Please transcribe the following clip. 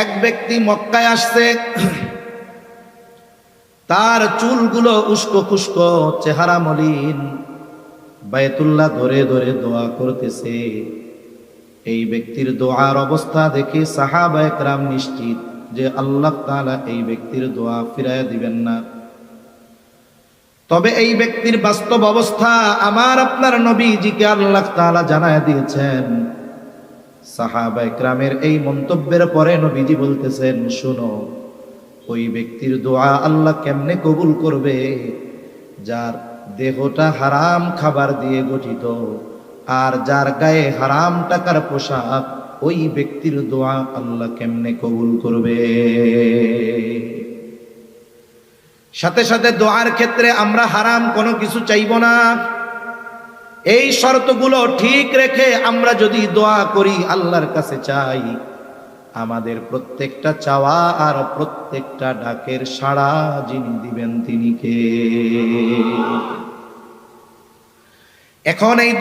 এক ব্যক্তি মক্কায় আসছে, তার চুলগুলো উস্কো খুস্কো, চেহারা মলিন। বায়তুল্লাহ ধরে ধরে দোয়া করতেছে। এই ব্যক্তির দোয়ার অবস্থা দেখে সাহাবা একরাম নিশ্চিত যে আল্লাহ তাআলা এই ব্যক্তির দোয়া ফিরায় দিবেন না। তবে এই ব্যক্তির বাস্তব অবস্থা আমার আপনার নবীজিকে আল্লাহ তাআলা জানায় দিয়েছেন। সাহাবা একরামের এই মন্তব্যের পরে নবীজি বলতেছেন, শুনো, ওই ব্যক্তির দোয়া আল্লাহ কেমনে কবুল করবে? যার দেহটা হারাম খাবার দিয়ে গঠিত আর যার গায়ে হারাম টাকার পোশাক, ওই ব্যক্তির দোয়া আল্লাহ কেমনে কবুল করবে? সাথে সাথে দোয়ার ক্ষেত্রে আমরা হারাম কোনো কিছু চাইব না। এই শর্তগুলো ঠিক রেখে আমরা যদি দোয়া করি আল্লাহর কাছে চাই, আমাদের প্রত্যেকটা চাওয়া আর প্রত্যেকটা ডাকের সাড়া যিনি দিবেন তিনি কে? এখন এই